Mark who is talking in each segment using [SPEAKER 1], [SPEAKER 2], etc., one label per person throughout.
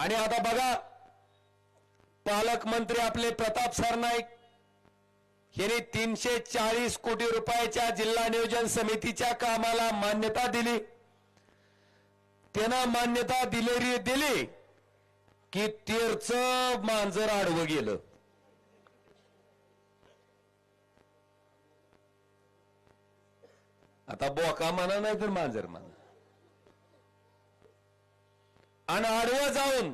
[SPEAKER 1] आणि आता बघा पालकमंत्री आपले प्रताप सरनाईक यांनी तीनशे चाळीस कोटी रुपयाच्या जिल्हा नियोजन समितीच्या कामाला मान्यता दिली. त्यांना मान्यता दिलेली दिली की तेरच मांजर आडवं गेलं. आता बोका म्हणा नाही तर मांजर म्हणा. आणि आडवं जाऊन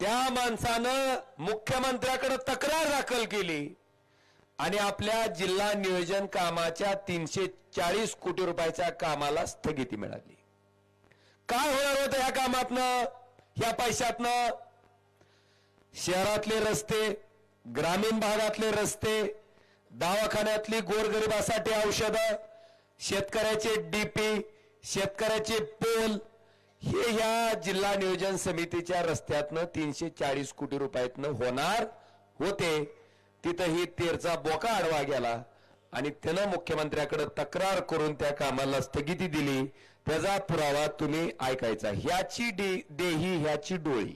[SPEAKER 1] त्या माणसानं मुख्यमंत्र्याकडे तक्रार दाखल केली आणि आपल्या जिल्हा नियोजन कामाच्या तीनशे चाळीस कोटी रुपयाच्या कामाला स्थगिती मिळाली. काय होणार होतं ह्या कामातनं ह्या पैशातनं? शहरातले रस्ते ग्रामीण भागातले रस्ते दवाखान्यातली गोरगरिबासाठी औषधं शेतकऱ्याचे डीपी शेतकऱ्याचे पोल हे ह्या जिल्हा नियोजन समितीच्या रस्त्यातनं तीनशे चाळीस कोटी रुपयातनं होणार होते. तिथं ही तेरचा बोका आडवा गेला आणि त्यानं मुख्यमंत्र्याकडे तक्रार करून त्या कामाला स्थगिती दिली. त्याचा पुरावा तुम्ही ऐकायचा. ह्याची डे देही ह्याची डोळी.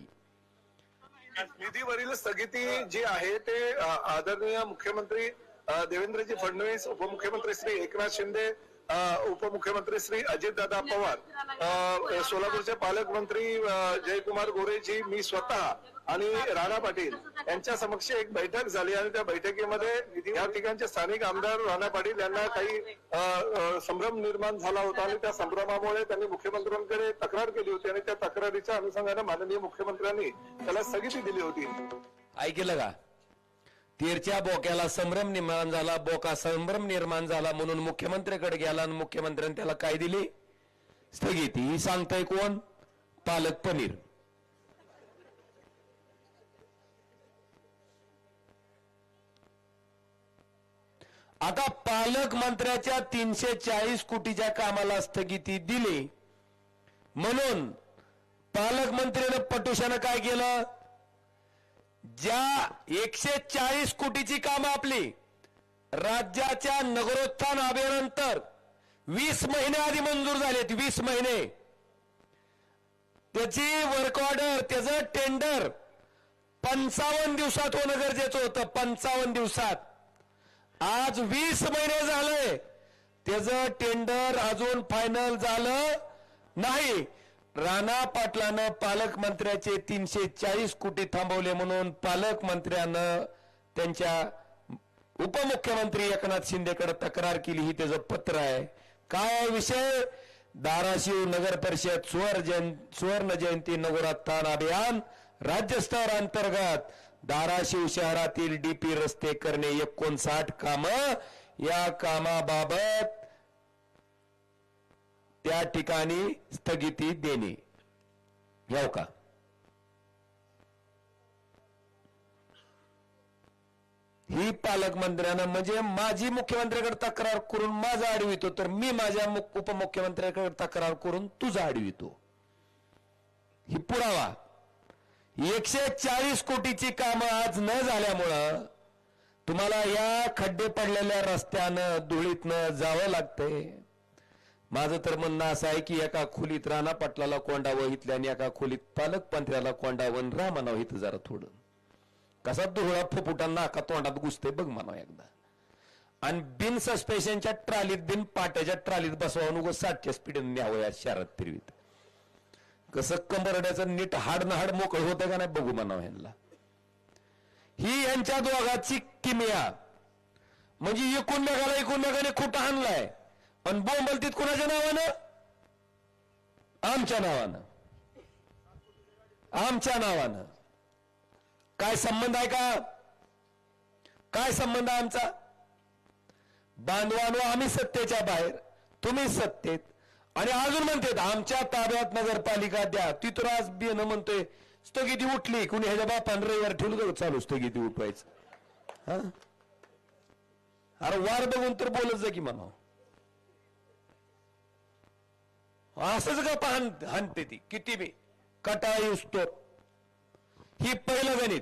[SPEAKER 2] निधीवरील स्थगिती जी आहे ते आदरणीय मुख्यमंत्री देवेंद्रजी फडणवीस उपमुख्यमंत्री श्री एकनाथ शिंदे उपमुख्यमंत्री श्री अजितदादा पवार. अ, सोलापूरचे पालकमंत्री जयकुमार गोरेजी मी स्वतः आणि राणा पाटील यांच्या समक्ष एक बैठक झाली आणि त्या बैठकीमध्ये या ठिकाणचे स्थानिक आमदार राणा पाटील यांना काही संभ्रम निर्माण झाला होता आणि त्या संभ्रमामुळे त्यांनी मुख्यमंत्र्यांकडे तक्रार केली होती आणि त्या तक्रारीच्या अनुषंगाने माननीय मुख्यमंत्र्यांनी त्याला स्थगिती दिली होती.
[SPEAKER 1] ऐकलं का? तीरच्या बोक्याला संभ्रम निर्माण झाला बोका संभ्रम निर्माण झाला म्हणून मुख्यमंत्र्याकडे गेला आणि मुख्यमंत्र्यांनी त्याला काय दिली? स्थगिती. ही सांगताय कोण? पालक पनीर. आता पालकमंत्र्याच्या तीनशे चाळीस कोटीच्या कामाला स्थगिती दिली. म्हणून पालकमंत्र्यानं पटुशानं काय केलं? ज्या एकशे चाळीस कोटीची कामं आपली राज्याच्या नगरोत्थान अभियानंतर वीस महिने आधी मंजूर झालेत वीस महिने. त्याची वर्क ऑर्डर त्याचं टेंडर पंचावन्न दिवसात होणं गरजेचं होतं पंचावन्न दिवसात. आज वीस महिने झाले त्याचं टेंडर अजून फायनल झालं नाही. राणा पाटलानं पालकमंत्र्याचे तीनशे चाळीस कोटी थांबवले म्हणून पालकमंत्र्यानं त्यांच्या उपमुख्यमंत्री एकनाथ शिंदेकडे तक्रार केली. ही त्याचं पत्र आहे. काय विषय? धाराशिव नगर परिषद सुवर्ण जयं सुवर्ण जयंती नगरोत्थान अभियान राज्यस्तर अंतर्गत धाराशिव शहरातील डीपी रस्ते करणे एकोणसाठ काम. या कामाबाबत त्या ठिकाणी स्थगिती देणे. घेऊ का? ही पालकमंत्र्यानं म्हणजे माझी मुख्यमंत्र्याकडे तक्रार करून माझा अडवितो तर मी माझ्या उपमुख्यमंत्र्याकडे तक्रार करून तुझा अडवितो ही पुरावा. एकशे चाळीस कोटीची कामं आज न झाल्यामुळं तुम्हाला या खड्डे पडलेल्या रस्त्यानं धुळीतनं जावं लागतंय. माझं तर म्हणणं असं आहे की एका खोलीत राणा पाटलाला कोंडावं इथल्या आणि एका खोलीत पालक पंथऱ्याला कोंडावं आणि राहा म्हणावं इथं जरा थोडं. कसा दुहळा फुपुटांना नाका तोंडात घुसते बघ म्हणावं एकदा. आणि बिन सस्पेन्शनच्या ट्रालीत बिन पाट्याच्या ट्रालीत बसवा नको साठच्या स्पीडने न्यावं या शहरात फिरवीत. कसं कंबरड्याचं नीट हाड न हाड मोकळ होतं का नाही बघू म्हणावं ह्यांना. ही यांच्या दोघाची किमिया. म्हणजे एकूण मेघाला एकूण मेघाने खोटा आणलाय? आणि बोंबलतीत कुणाच्या नावानं? आमच्या नावानं. आमच्या नावानं. काय संबंध आहे का? काय संबंध आहे आमचा? बांधवानो आम्ही सत्तेच्या बाहेर. तुम्ही सत्तेत. आणि अजून म्हणतात आमच्या ताब्यात नगरपालिका द्या. ती तर आज बियाणं म्हणतोय स्थगिती उठली. कुणी ह्याच्या बापान रविवार ठेवलं तर चालू स्थगिती उठवायचं. हा? अरे वार बघून तर बोलत जा की म्हणावं. असंच का पाहन हाणते ती. किती बी. कटाळी उसतो ही पहिलं गणित.